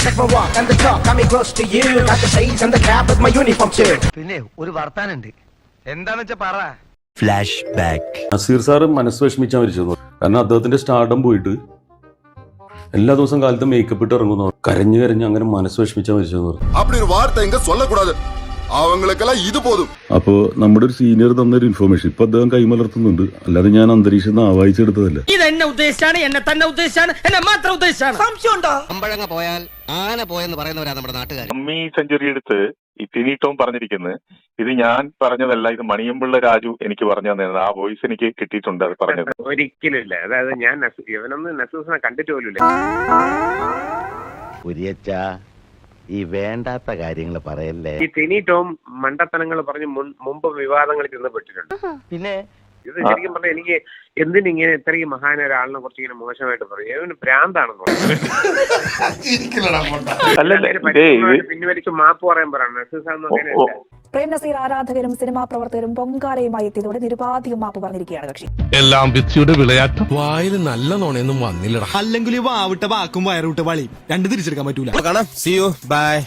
Check my walk and the talk, got me close to you. Got the shades and the cap with my uniform too. പിന്നെ ഒരു വർത്താനുണ്ട് എന്താന്ന് വെച്ചാ പറ Naseer sir മനസ്സ് വിഷമിച്ചാ മരിച്ചത് കാരണം അദ്ദേഹത്തിന്റെ സ്റ്റാർഡം പോയിട്ട് എല്ലാ ദിവസം കാലത്ത് മേക്കപ്പ് ഇട്ട് ഇറങ്ങുന്നു കരഞ്ഞു കരഞ്ഞ് അങ്ങനെ മനസ്സ് വിഷമിച്ചാ മരിച്ചതെന്ന് പറഞ്ഞു அப்படி ஒரு வார்த்தை எங்க சொல்லக்கூடாது അവങ്ങൾക്കെല്ലാം ഇത് പോതും. അപ്പോ നമ്മുടെ ഒരു സീനിയർ തന്ന ഒരു ഇൻഫോർമേഷൻ ഇപ്പൊ അദ്ദേഹം കൈമലർത്തുന്നുണ്ട്. അല്ലാതെ ഞാൻ അന്തരീക്ഷം ആവാഹിച്ചെടുത്തതല്ല ഇത് എന്നെ ഉദ്ദേശിച്ചാണ് എന്നെ തന്നെ ഉദ്ദേശിച്ചാണ് എന്നെ മാത്രം ഉദ്ദേശിച്ചാണ്. സംശയമുണ്ടോ? അമ്പഴങ്ങ പോയാൽ ആന പോയെന്ന് പറയുന്നവരാ നമ്മുടെ നാട്ടുകാർ അമ്മി സെഞ്ചുറി എടുത്ത് ഈ പറഞ്ഞിരിക്കുന്നത് ഇത് ഞാൻ പറഞ്ഞതല്ല ഇത് മണിയമ്പിള്ള രാജു എനിക്ക് പറഞ്ഞു തന്നെ ആ വോയിസ് എനിക്ക് കിട്ടിയിട്ടുണ്ട് അത് പറഞ്ഞത് ഒരിക്കലില്ല അതായത് ഞാൻ ഇവനൊന്നും കണ്ടിട്ട് പോലും ഈ വേണ്ടാത്ത കാര്യങ്ങൾ പറയല്ലേ? ഈ തിനി ടോം മണ്ടത്തനങ്ങൾ പറഞ്ഞ് മുൻ- മുമ്പ് വിവാദങ്ങളിൽ ചെന്നപ്പെട്ടിട്ടുണ്ട് പിന്നെ? ഇത് ശരിക്കും പറഞ്ഞാൽ എനിക്ക് എന്തിനിങ്ങനെ ഇത്രയും മഹാന ഒരാളിനെ കുറിച്ച് ഇങ്ങനെ മോശമായിട്ട് പറയും? ഇവന് ഭ്രാന്താണെന്ന് തോന്നുന്നു അല്ലല്ല അങ്ങനെ ഇതേ ഇത് പിൻവലിച്ച് മാപ്പ് പറയാൻ പറയണം. നസീസാന്ന് അങ്ങനെ പ്രേം നസീർ ആരാധകരും സിനിമാ പ്രവർത്തകരും പൊങ്കാലയുമായി എത്തിയതോടെ നിരുപാധികം മാപ്പ് പറഞ്ഞിരിക്കുകയാണ് കക്ഷി. എല്ലാം വിധിയുടെ വിളയാട്ടം. വായിൽ നല്ല നോണയൊന്നും വന്നില്ലടാ. അല്ലെങ്കിൽ വാവിട്ട വാക്കും വയറുവിട്ട വളി രണ്ട് തിരിച്ചെടുക്കാൻ പറ്റൂല. കാണാം. C U by